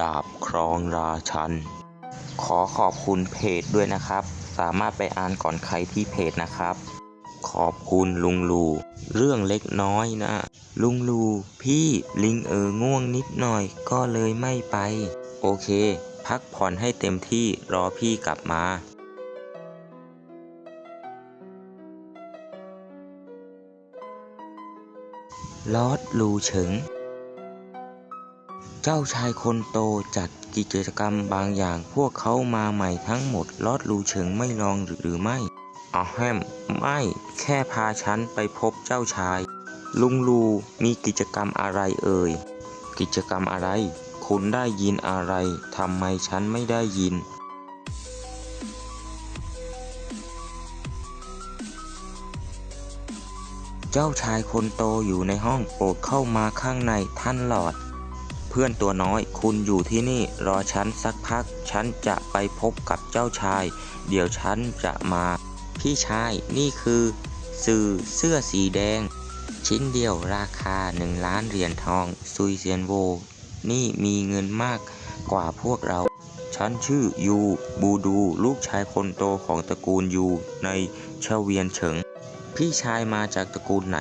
ดาบครองราชัน ขอขอบคุณเพจด้วยนะครับ สามารถไปอ่านก่อนใครที่เพจนะครับ ขอบคุณลุงลูเรื่องเล็กน้อยนะ ลุงลูพี่ลิงเออง่วงนิดหน่อยก็เลยไม่ไป โอเค พักผ่อนให้เต็มที่รอพี่กลับมาลอดลูเฉิง เจ้าชายคนโตจัดกิจกรรมบางอย่าง พวกเขามาใหม่ทั้งหมด ลอดลูเฉิงไม่ลองหรือไม่อ๋อแฮมไม่แค่พาฉันไปพบเจ้าชาย ลุงลูมีกิจกรรมอะไรเอ่ย กิจกรรมอะไร คุณได้ยินอะไรทำไมฉันไม่ได้ยิน เจ้าชายคนโตอยู่ในห้องโปรดเข้ามาข้างในท่านหลอด เพื่อนตัวน้อย คุณอยู่ที่นี่รอฉันสักพัก ฉันจะไปพบกับเจ้าชาย เดี๋ยวฉันจะมา พี่ชายนี่คือ สื่อเสื้อสีแดง ชิ้นเดียวราคาหนึ่งล้านเหรียญทอง ซุยเซียนโว นี่มีเงินมากกว่าพวกเรา ฉันชื่อยูบูดู ลูกชายคนโตของตระกูลยูในเชเวียนเฉิง พี่ชายมาจากตระกูลไหน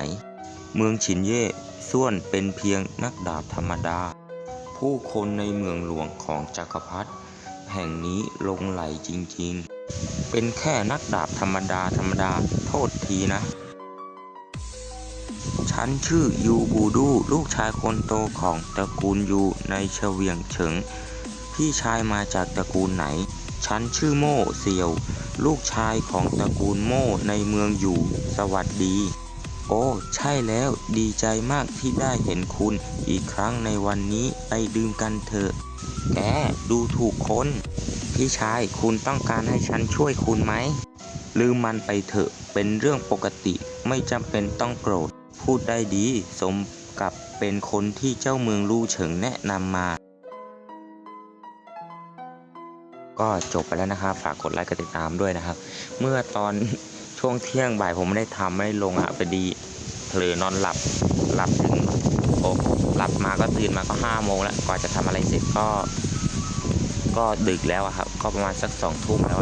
เมืองฉินเย่ส่วนเป็นเพียงนักดาบธรรมดา ผู้คนในเมืองหลวงของจักรพรรดิแห่งนี้ลงไหลจริงๆ เป็นแค่นักดาบธรรมดาธรรมดาโทษทีนะ ฉันชื่อยูบูดูลูกชายคนโตของตระกูลยูในเฉวียงเฉิง พี่ชายมาจากตระกูลไหน ฉันชื่อโม่เซียว ลูกชายของตระกูลโม่ในเมืองอยู่ สวัสดี โอ้ ใช่แล้วดีใจมากที่ได้เห็นคุณอีกครั้งในวันนี้ไปดื่มกันเถอะ แก ดูถูกคน พี่ชายคุณต้องการให้ฉันช่วยคุณไหม ลืมมันไปเถอะ เป็นเรื่องปกติไม่จำเป็นต้องโกรธ พูดได้ดี สมกับเป็นคนที่เจ้าเมืองลู่เฉิงแนะนำมา ก็จบไปแล้วนะครับ ฝากกดไลค์กดติดตามด้วยนะครับ เมื่อตอนช่วงเที่ยงบ่ายผมไม่ได้ทำไม่ได้ลงอะพอดี ผลอนอนหลับหลับถึงโอ้หลับมาก็ตื่นมาก็ห้าโมงแล้วกว่าจะทำอะไรเสร็จก็ ก็ดึกแล้วครับ ก็ประมาณสักสองทุ่มแล้ว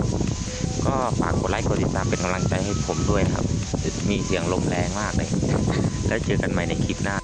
ก็ฝากกดไลค์กดติดตามเป็นกำลังใจให้ผมด้วยครับ มีเสียงลมแรงมากเลย แล้วเจอกันใหม่ในคลิปหน้า